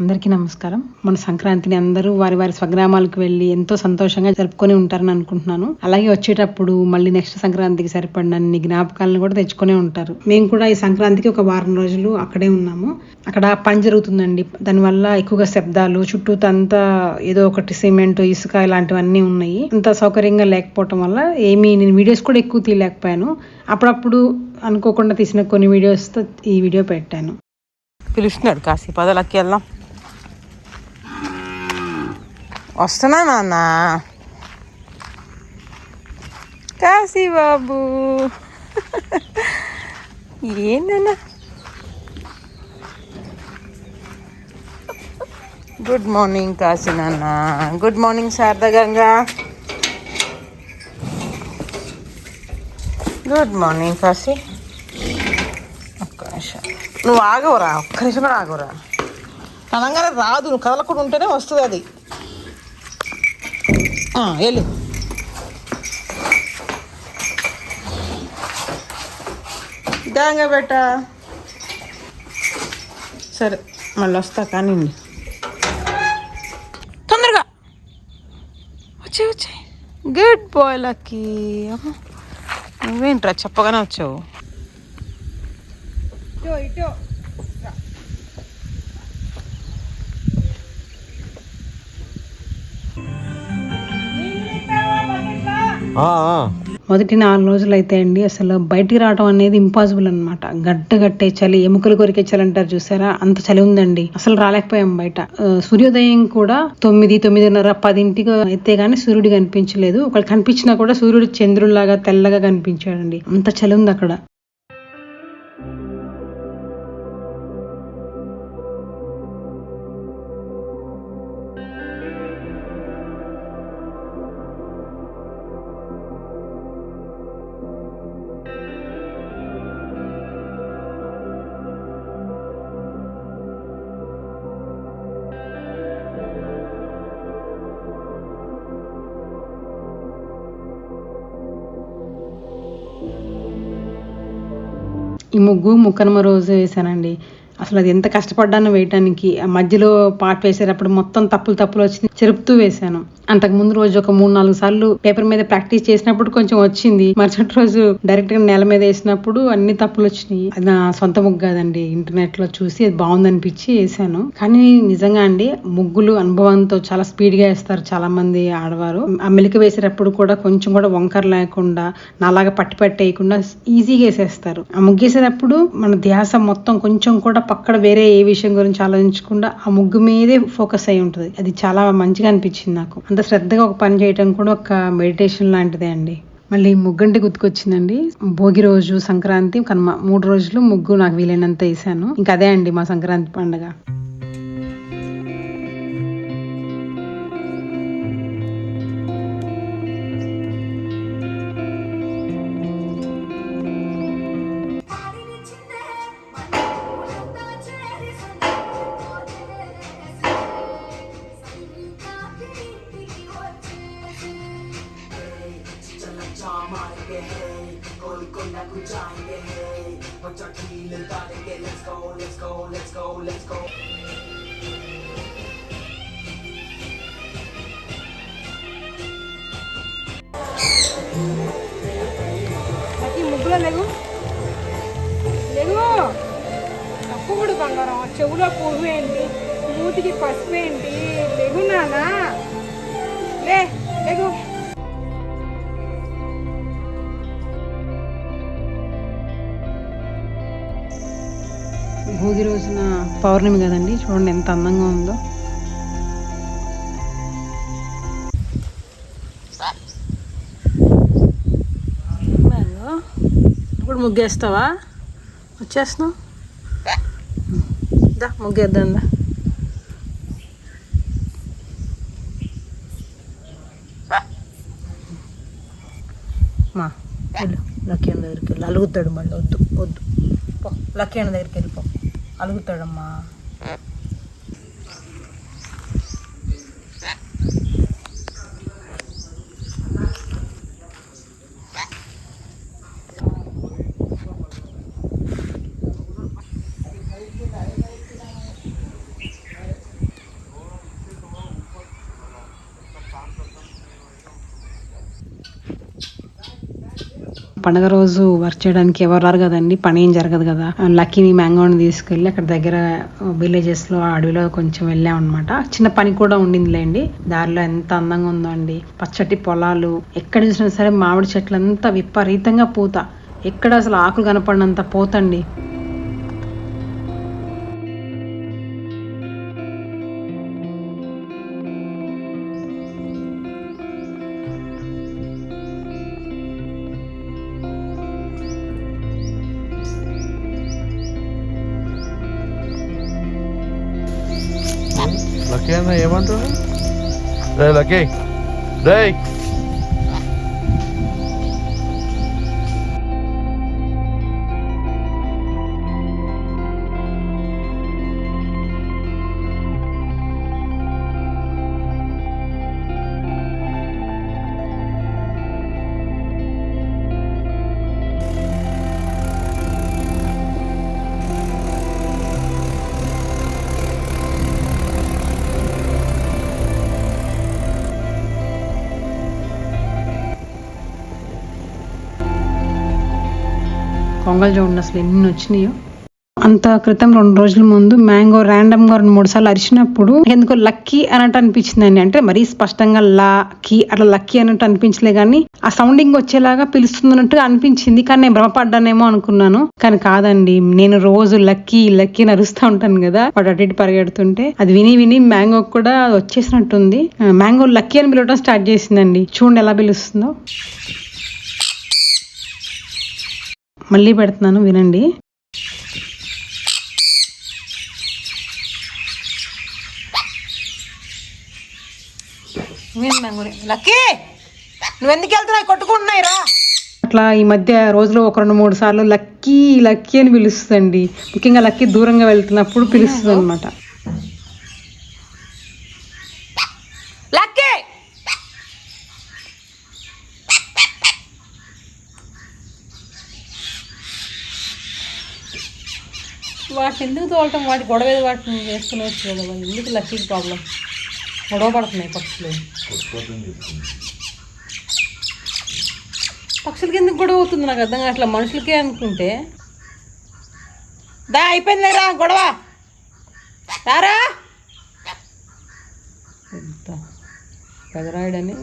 అందరికీ నమస్కారం. మన సంక్రాంతిని అందరూ వారి వారి స్వగ్రామాలకు వెళ్ళి ఎంతో సంతోషంగా జరుపుకొని ఉంటారని అనుకుంటున్నాను. అలాగే వచ్చేటప్పుడు మళ్ళీ నెక్స్ట్ సంక్రాంతికి సరిపడినన్ని జ్ఞాపకాలను కూడా తెచ్చుకునే ఉంటారు. మేము కూడా ఈ సంక్రాంతికి ఒక వారం రోజులు అక్కడే ఉన్నాము. అక్కడ పని జరుగుతుందండి. దానివల్ల ఎక్కువగా శబ్దాలు చుట్టూ అంతా ఏదో ఒకటి సిమెంట్ ఇసుక ఇలాంటివన్నీ ఉన్నాయి. అంత సౌకర్యంగా లేకపోవటం వల్ల ఏమీ నేను వీడియోస్ కూడా ఎక్కువ తీయలేకపోయాను. అప్పుడప్పుడు అనుకోకుండా తీసిన కొన్ని వీడియోస్తో ఈ వీడియో పెట్టాను. పిలుస్తున్నాడు కాసేపు. అదలకి వెళ్దాం. వస్తున్నా నాన్న. కాశీ బాబు. ఏందన్నా గుడ్ మార్నింగ్ కాశీ నాన్న. Good morning Sharada Ganga. Good morning Kashi. ఒక్క నిమిషం. నువ్వు ఆగవురా ఒక్క నిమిషం కూడా ఆగవరా. అనగానే రాదు నువ్వు కదలకుండా ఉంటేనే వస్తుంది అది. వెళ్ళు. దాంగా బెట్ట సరే మళ్ళీ వస్తా కానీ తొందరగా. వచ్చే వచ్చే. గుడ్ బాయ్ లక్కీ అమ్మ. నువ్వేంట్రా చెప్పగానే వచ్చావు? మొదటి నాలుగు రోజులు అయితే అండి అసలు బయటికి రావడం అనేది ఇంపాసిబుల్ అనమాట గడ్డ గట్టే చలి ఎముకలు కొరికే చలి అంటారు చూసారా? అంత చలి ఉందండి. అసలు రాలేకపోయాం బయట. సూర్యోదయం కూడా తొమ్మిది తొమ్మిదిన్నర పదింటికి అయితే గానీ సూర్యుడు కనిపించలేదు. ఒకళ్ళు కనిపించినా కూడా సూర్యుడు చంద్రుడిలాగా తెల్లగా కనిపించాడండి. అంత చలి ఉంది అక్కడ. ఈ ముగ్గు ముక్కనమ రోజు వేసానండి. అసలు అది ఎంత కష్టపడ్డానో వేయటానికి ఆ మధ్యలో పాట వేసేటప్పుడు మొత్తం తప్పులు తప్పులు వచ్చి చెరుపుతూ వేశాను అంతకు ముందు రోజు ఒక మూడు నాలుగు సార్లు పేపర్ మీద ప్రాక్టీస్ చేసినప్పుడు కొంచెం వచ్చింది. మరుసటి రోజు డైరెక్ట్గా నేల మీద వేసినప్పుడు అన్ని తప్పులు వచ్చినాయి. అది నా సొంత ముగ్గు కాదండి. ఇంటర్నెట్లో చూసి అది బాగుందనిపించి వేసాను. కానీ నిజంగా అండి ముగ్గులు అనుభవంతో చాలా స్పీడ్గా వేస్తారు చాలా మంది ఆడవారు. ఆ మెలిక వేసేటప్పుడు కూడా కొంచెం కూడా వంకర లేకుండా నాలాగా పట్టి పట్టి వేయకుండా ఈజీగా వేసేస్తారు. ఆ ముగ్గేసేటప్పుడు మన ధ్యాస మొత్తం కొంచెం కూడా పక్కడ వేరే ఏ విషయం గురించి ఆలోచించకుండా ఆ ముగ్గు మీదే ఫోకస్ అయి ఉంటుంది. అది చాలా మంచిగా అనిపించింది నాకు. అంత శ్రద్ధగా ఒక పని చేయటం కూడా ఒక మెడిటేషన్ లాంటిదే అండి. మళ్ళీ ముగ్గు గుర్తుకొచ్చిందండి. భోగి రోజు సంక్రాంతి కనుమ మూడు రోజులు ముగ్గు నాకు వీలైనంత వేసాను. ఇంకా అదే అండి మా సంక్రాంతి పండుగ. చెవులో పువ్వు ఏంటి మూతికి పసుపు ఏంటి లేగు నానా? లే లేగు. భోగి రోజున పౌర్ణమి కదండి చూడండి ఎంత అందంగా ఉందో. ఇప్పుడు ముగ్గేస్తావా? వచ్చేస్తున్నావు? దా ముగ్గేద్దాం దా మా వెళ్ళు లక్కీ అన్న దగ్గరికి వెళ్ళి అలుగుతాడు మళ్ళీ వద్దు వద్దు పో లక్కీ అన్న దగ్గరికి వెళ్ళిపో అలుగుతాడమ్మా పండగ రోజు వర్క్ చేయడానికి ఎవరు రారు కదండి. పని ఏం జరగదు కదా. లక్కీని మ్యాంగోని తీసుకెళ్ళి అక్కడ దగ్గర విలేజెస్లో అడవిలో కొంచెం వెళ్ళాం అనమాట చిన్న పని కూడా ఉండిందిలేండి. దారిలో ఎంత అందంగా ఉందో అండి. పచ్చటి పొలాలు ఎక్కడ చూసినా సరే మామిడి చెట్లంతా విపరీతంగా పూత. ఎక్కడ అసలు ఆకులు కనపడినంత పోతండి ఏమంటారు? రే లక్కీ. రే కొంగల్ చూడండి అసలు ఎన్ని వచ్చినాయో. అంత క్రితం రెండు రోజుల ముందు మ్యాంగో ర్యాండమ్గా రెండు మూడు సార్లు అరిచినప్పుడు ఎందుకో లక్కీ అన్నట్టు అనిపించిందండి. అంటే మరీ స్పష్టంగా లా కీ అట్లా లక్కీ అన్నట్టు అనిపించలే కానీ ఆ సౌండింగ్ వచ్చేలాగా పిలుస్తున్నట్టుగా అనిపించింది. కానీ నేను భ్రమపడ్డానేమో అనుకున్నాను. కానీ కాదండి నేను రోజు లక్కీ లక్కీ అరుస్తూ ఉంటాను కదా. వాడు అటు ఇటు పరిగెడుతుంటే అది విని విని మ్యాంగో కూడా వచ్చేసినట్టుంది. మ్యాంగో లక్కీ అని పిలవడం స్టార్ట్ చేసిందండి. చూడండి ఎలా పిలుస్తుందో. మళ్ళీ పెడుతున్నాను వినండి. లక్కీ! నువ్వెందుకు వెళ్తున్నావు కొట్టుకుంటున్నాయి రా. అట్లా ఈ మధ్య రోజులో ఒక రెండు మూడు సార్లు లక్కీ లక్కీ అని పిలుస్తుందండి. ముఖ్యంగా లక్కీ దూరంగా వెళ్తున్నప్పుడు పిలుస్తుంది అనమాట లక్కీ! వాటిని ఎందుకు తోలటం? వాటి గొడవ వాటిని చేసుకుని వచ్చు కదా ఎందుకు లక్కీ ప్రాబ్లం? గొడవ పడుతున్నాయి పక్షులు. పక్షులకి ఎందుకు గొడవ అవుతుంది? నాకు అర్థం కావట్లా. మనుషులకే అనుకుంటే. దా అయిపోయిందిరా గొడవ. రారా? పెదరాయుడని.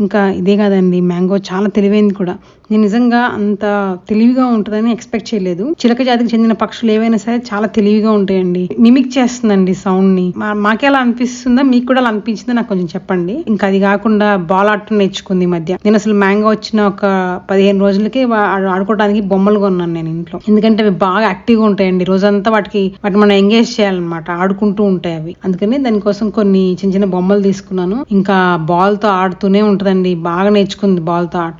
ఇంకా ఇదే కాదండి. మ్యాంగో చాలా తెలివైంది కూడా. నేను నిజంగా అంత తెలివిగా ఉంటుందని ఎక్స్పెక్ట్ చేయలేదు. చిలక జాతికి చెందిన పక్షులు ఏవైనా సరే చాలా తెలివిగా ఉంటాయండి. మిమిక్ చేస్తుందండి సౌండ్ని. మాకే అలా అనిపిస్తుందా? మీకు కూడా అలా అనిపించిందో? నాకు కొంచెం చెప్పండి. ఇంకా అది కాకుండా బాల్ ఆట నేర్చుకుంది ఈ మధ్య. నేను అసలు మ్యాంగో వచ్చిన ఒక పదిహేను రోజులకి ఆడుకోవడానికి బొమ్మలు కొన్నాను నేను ఇంట్లో. ఎందుకంటే అవి బాగా యాక్టివ్గా ఉంటాయండి. రోజంతా వాటికి వాటిని మనం ఎంగేజ్ చేయాలన్నమాట. ఆడుకుంటూ ఉంటాయి అవి. అందుకని దానికోసం కొన్ని చిన్న చిన్న బొమ్మలు తీసుకున్నాను. ఇంకా బాల్తో ఆడుతూనే ఉంటుందండి. బాగా నేర్చుకుంది బాల్తో ఆట.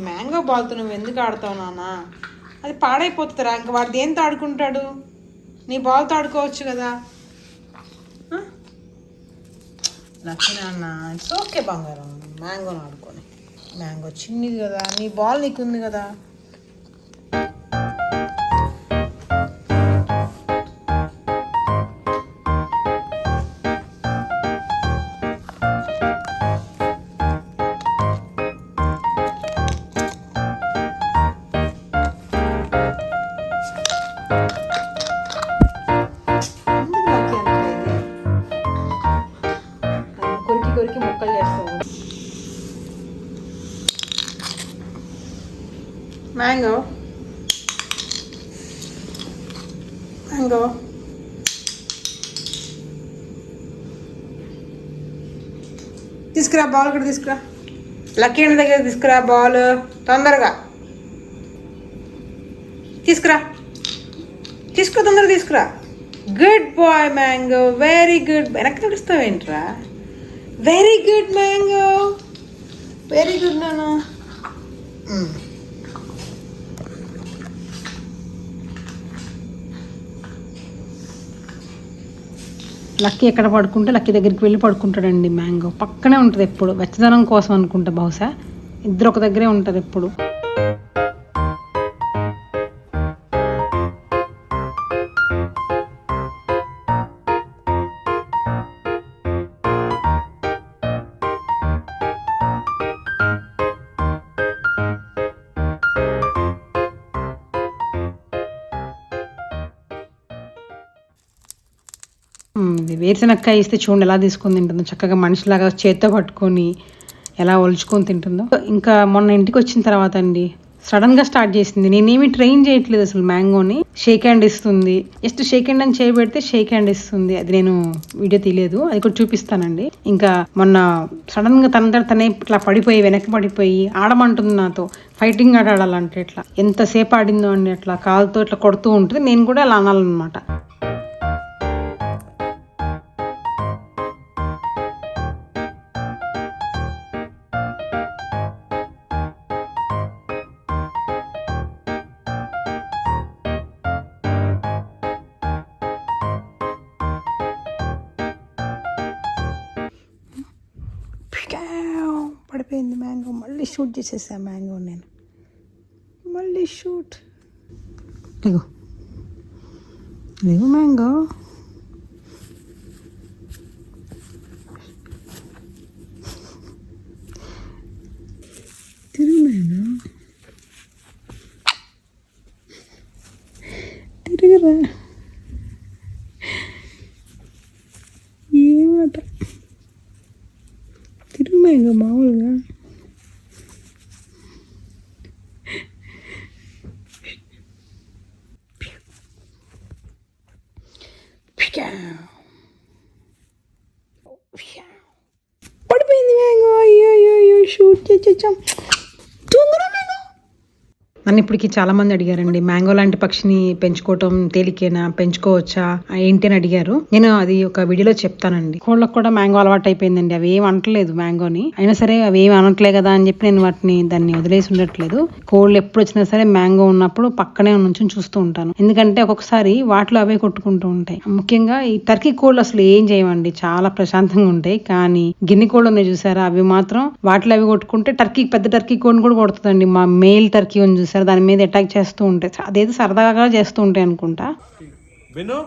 మ్యాంగో బాల్తో నువ్వు ఎందుకు ఆడతావు నాన్న? అది పాడైపోతుందిరా. ఇంకా వాడు దేంతో ఆడుకుంటాడు? నీ బాల్తో ఆడుకోవచ్చు కదా. ఆ? నాన్న ఇట్స్ ఓకే బంగారం. మ్యాంగోని ఆడుకొని. మ్యాంగో చిన్నది కదా. నీ బాల్ నీకుంది కదా. కొరికి ముక్కలు చేస్తావు? మ్యాంగో. మ్యాంగో. తీసుకురా బాల్ కూడా తీసుకురా. లక్కీ అన్న దగ్గర తీసుకురా బాల్. తొందరగా. తీసుకురా. తీసుకురా తొందరగా తీసుకురా. Good boy mango. Very good వెనక్కి నడుస్తావేంట్రా? Very good mango very good నానా లక్కీ ఎక్కడ పడుకుంటే లక్కీ దగ్గరికి వెళ్ళి పడుకుంటాడండి మ్యాంగో పక్కనే ఉంటుంది ఎప్పుడు. వెచ్చదనం కోసం అనుకుంటా బహుశా. ఇద్దరు ఒక దగ్గరే ఉంటారు ఎప్పుడు. మ్మ్, వేరుశనక్క ఇస్తే చూడండి ఎలా తీసుకొని తింటుందో. చక్కగా మనిషిలాగా చేత్తో పట్టుకొని ఎలా ఒలుచుకొని తింటుందో. ఇంకా మొన్న ఇంటికి వచ్చిన తర్వాత అండి సడన్గా స్టార్ట్ చేసింది. నేనేమి ట్రైన్ చేయట్లేదు అసలు మ్యాంగోని. షేక్ హ్యాండ్ ఇస్తుంది. జస్ట్ షేక్ హ్యాండ్ అని చేయబెడితే షేక్ హ్యాండ్ ఇస్తుంది. అది నేను వీడియో తీయలేదు. అది కూడా చూపిస్తానండి. ఇంకా మొన్న సడన్గా తన తనే ఇట్లా పడిపోయి వెనక్కి పడిపోయి ఆడమంటుంది నాతో. ఫైటింగ్ ఆట ఆడాలంటే ఇట్లా ఎంతసేపు ఆడిందో అండి అట్లా కాలుతో ఇట్లా కొడుతూ ఉంటుంది. నేను కూడా అలా అనాలన్నమాట. షూట్ చేసేసా మ్యాంగో నేను. మళ్ళీ షూట్. లేవు లేవు మ్యాంగో. తిరుగు మ్యాంగో తిరుగురా? ఏమాట? తిరుగు మ్యాంగో మామూలుగా? ഓടിപ്പോയി വാങ്ങോ അയ്യോ അയ്യോ അയ്യോ ഷൂട്ട് ചോദിച്ചോ నన్ను ఇప్పటికి చాలా మంది అడిగారండి మ్యాంగో లాంటి పక్షిని పెంచుకోవటం తేలికేనా? పెంచుకోవచ్చా? ఏంటి? అని అడిగారు. నేను అది ఒక వీడియోలో చెప్తానండి. కోళ్ళకు కూడా మ్యాంగో అలవాటు అయిపోయిందండి. అవి ఏం అనట్లేదు మ్యాంగోని. అయినా సరే అవి ఏం అనట్లే కదా అని చెప్పి నేను వాటిని దాన్ని వదిలేసి ఉండట్లేదు. కోళ్ళు ఎప్పుడు వచ్చినా సరే మ్యాంగో ఉన్నప్పుడు పక్కనే నుంచి చూస్తూ ఉంటాను. ఎందుకంటే ఒక్కొక్కసారి వాటిలో అవే కొట్టుకుంటూ ఉంటాయి. ముఖ్యంగా ఈ టర్కీ కోళ్ళు అసలు ఏం చేయమండి చాలా ప్రశాంతంగా ఉంటాయి. కానీ గిన్నె కోళ్ళు ఉన్నాయి చూసారా? అవి మాత్రం వాటిలో అవి కొట్టుకుంటే టర్కీ పెద్ద టర్కీ కోడిని కూడా కొడుతుందండి. మా మేల్ టర్కీ ఉంది చూసారు? దాని మీద అటాక్ చేస్తూ ఉంటాయి అదేదో సరదాగా చేస్తూ ఉంటాయి అనుకుంటా. విను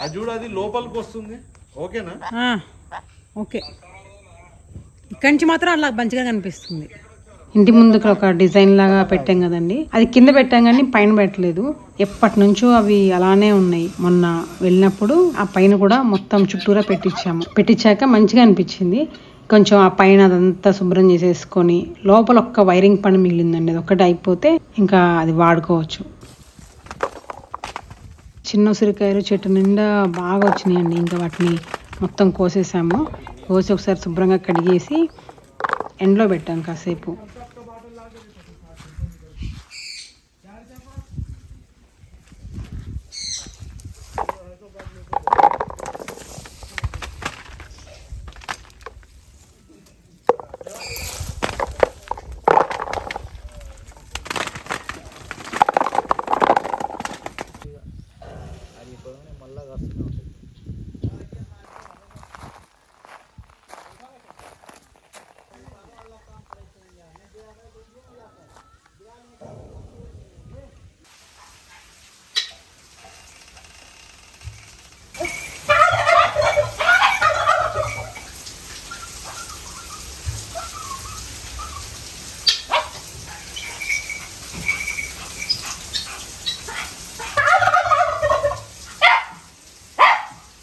అది చూడు అది లోపలికి వస్తుంది. ఓకేనా? ఓకే. ఇక్కడి నుంచి మాత్రం అలా మంచిగా కనిపిస్తుంది. ఇంటి ముందు ఇక్కడ ఒక డిజైన్ లాగా పెట్టాం కదండి. అది కింద పెట్టాం కానీ పైన పెట్టలేదు. ఎప్పటి నుంచో అవి అలానే ఉన్నాయి. మొన్న వెళ్ళినప్పుడు ఆ పైన కూడా మొత్తం చుట్టూరా పెట్టించాము. పెట్టించాక మంచిగా అనిపించింది. కొంచెం ఆ పైన అదంతా శుభ్రం చేసేసుకొని లోపల ఒక్క వైరింగ్ పని మిగిలిందండి. అది ఒకటి అయిపోతే ఇంకా అది వాడుకోవచ్చు. చిన్న ఉసిరికాయలు చెట్టు నిండా బాగా వచ్చినాయండి. ఇంకా వాటిని మొత్తం కోసేసాము. కోసి ఒకసారి శుభ్రంగా కడిగేసి ఎండలో పెట్టాం కాసేపు.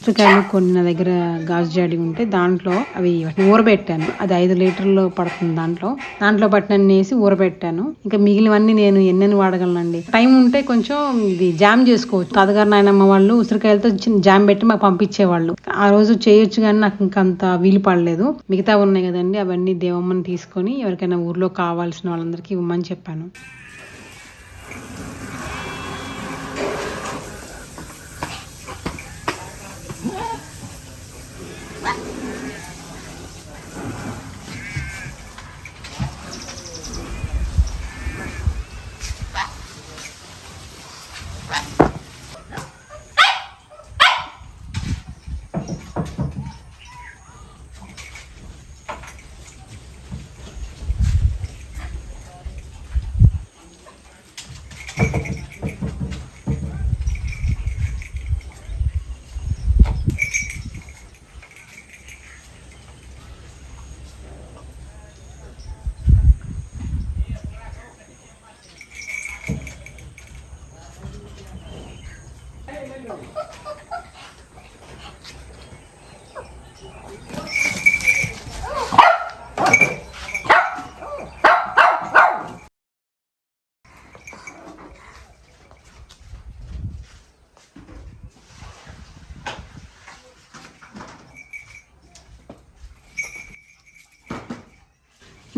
ఉసిరికాయలు కొన్ని నా దగ్గర గాజు జాడి ఉంటే దాంట్లో అవి ఊరబెట్టాను. అది ఐదు లీటర్లు పడుతుంది దాంట్లో. దాంట్లో పట్టినన్ని వేసి ఊరబెట్టాను. ఇంకా మిగిలినవన్నీ నేను ఎన్నెన్ని వాడగలనండి? టైం ఉంటే కొంచెం ఇది జామ్ చేసుకోవచ్చు. తాతగారు నాయనమ్మ వాళ్ళు ఉసిరికాయలతో జామ్ పెట్టి మాకు పంపించేవాళ్ళు. ఆ రోజు చేయొచ్చు కానీ నాకు ఇంకా అంత వీలు పడలేదు. మిగతా ఉన్నాయి కదండి అవన్నీ దేవమ్మని తీసుకొని ఎవరికైనా ఊర్లో కావాల్సిన వాళ్ళందరికీ ఇవ్వమని చెప్పాను.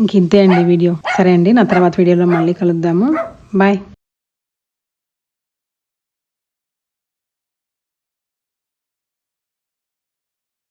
ఇంక ఇంతే అండి వీడియో. సరే అండి నా తర్వాత వీడియోలో మళ్ళీ కలుద్దాము. బాయ్.